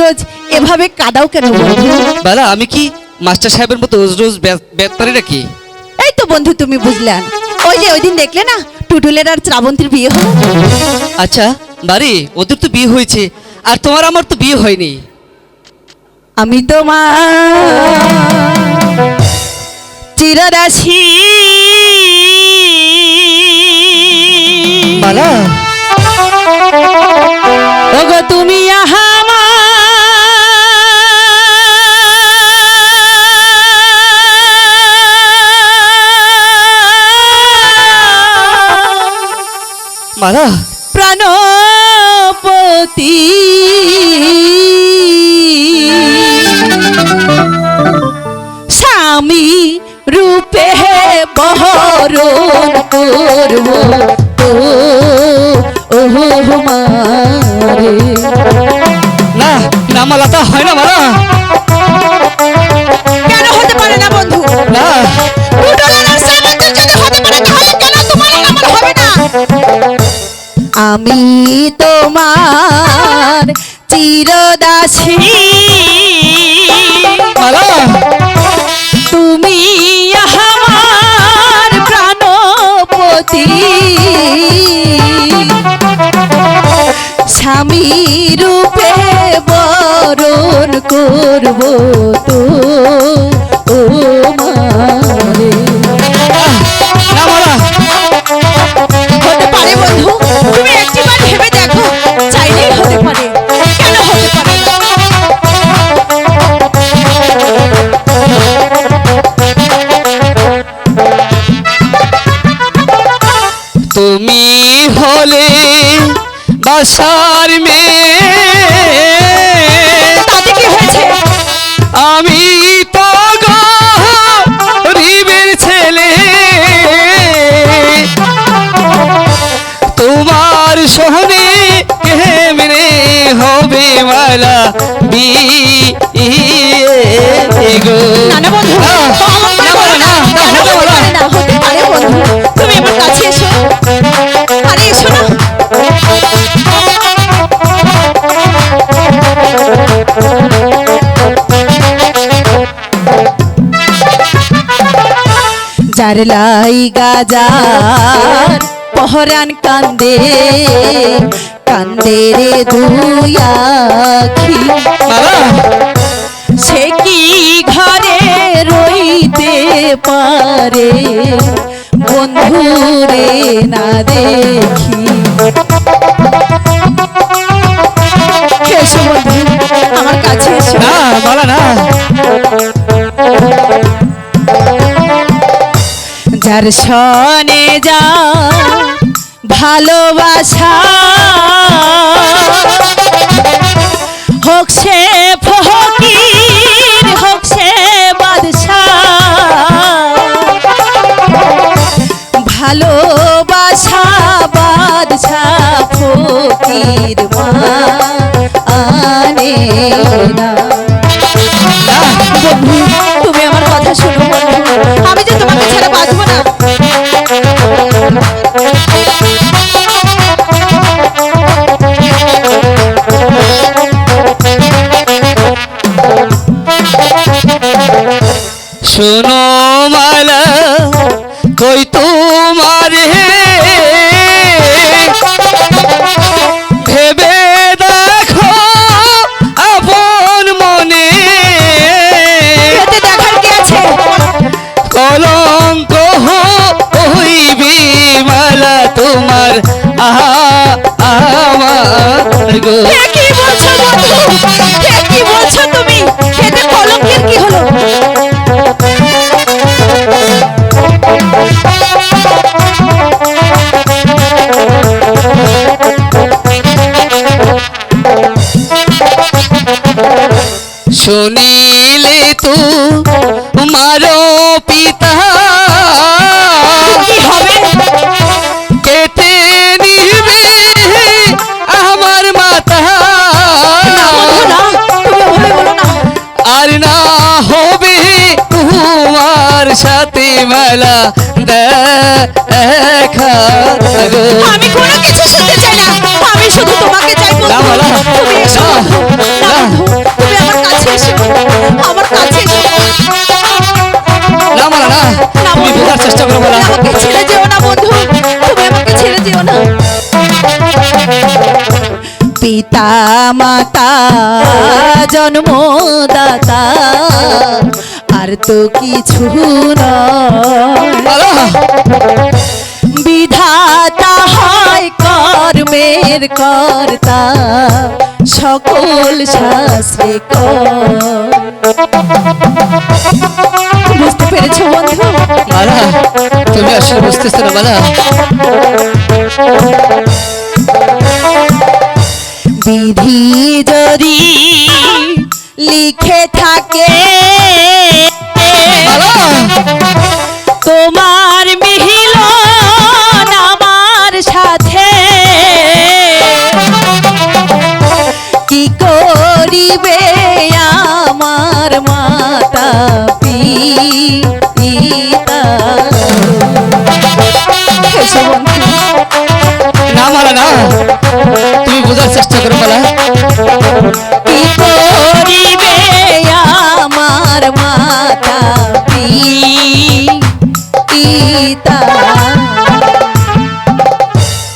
রোজ এভাবে কাদাও কেন বন্ধু? বালা আমি কি মাস্টার সাহেবের মতো রোজ রোজ ব্যাত পারি নাকি? এই তো বন্ধু তুমি বুঝলেন ওই যে ওই দিন দেখলে না টুটুলের আর শ্রাবন্তীর বিয়ে হলো। আচ্ছা বাড়ি ওদের তো বিয়ে হয়েছে আর তোমার আমার তো বিয়ে হয়নি। আমি তোমার চিরদাসী। বালা মালা প্রাণপতি। স্বামী রূপে বহরণ করব। না না মালা তা হয় না মালা আমি তোমার চিরদাসী। তুমি আমার প্রাণপতি। স্বামী রূপে বরণ করব তো ও মারে বাসার মেয়ে। তাতে কি হয়েছে? আমি তো গরিবের ছেলে। তোমার সহনে কেমনে হবে মালা বিয়ে? গো লাই গাজার পহরান কান্দে কান্দে রে মালা সে কি ঘরে রইতে পারে? বন্ধুরে না দেখি। যার সনে যা ভালোবাসা। হোক সে ফকির, হোক সে ভালোবাসা বাদশাহ ফকির মা আনে না তুমি আমার কথা শোনো আমি যে তোমাকে ছেড়ে বাঁচবো না। শোনো মালা কই তোমার ভেবে দেখো আপন মনে। কলঙ্ক হইবি মালা তোমার আহা আমার গো। কি বলছো খেলা দেখা আমি কোনো কিছু শুনতে চাই না। আমি শুধু তোমাকে চাই তুমি এসো। তুমি আমার কাছে এসো। আমার কাছে এসো। না মালা না। তুমি বোঝার চেষ্টা করো মালা আমাকে ছেড়ে যেও না বন্ধু। তুমি আমাকে ছেড়ে যেও না। পিতা মাতা জন্মদাতা আর তো কিছু বিধাতা হয় কর্মের কর্তা সকল শাস্ত্রে। বুঝতে পেরেছ বন্ধু? তুমি আসলে বুঝতেছো না মালা বিধি যদি লিখে থাকে আমার মাতা পিতা। না মালা না তুমি বোঝার চেষ্টা করো মালা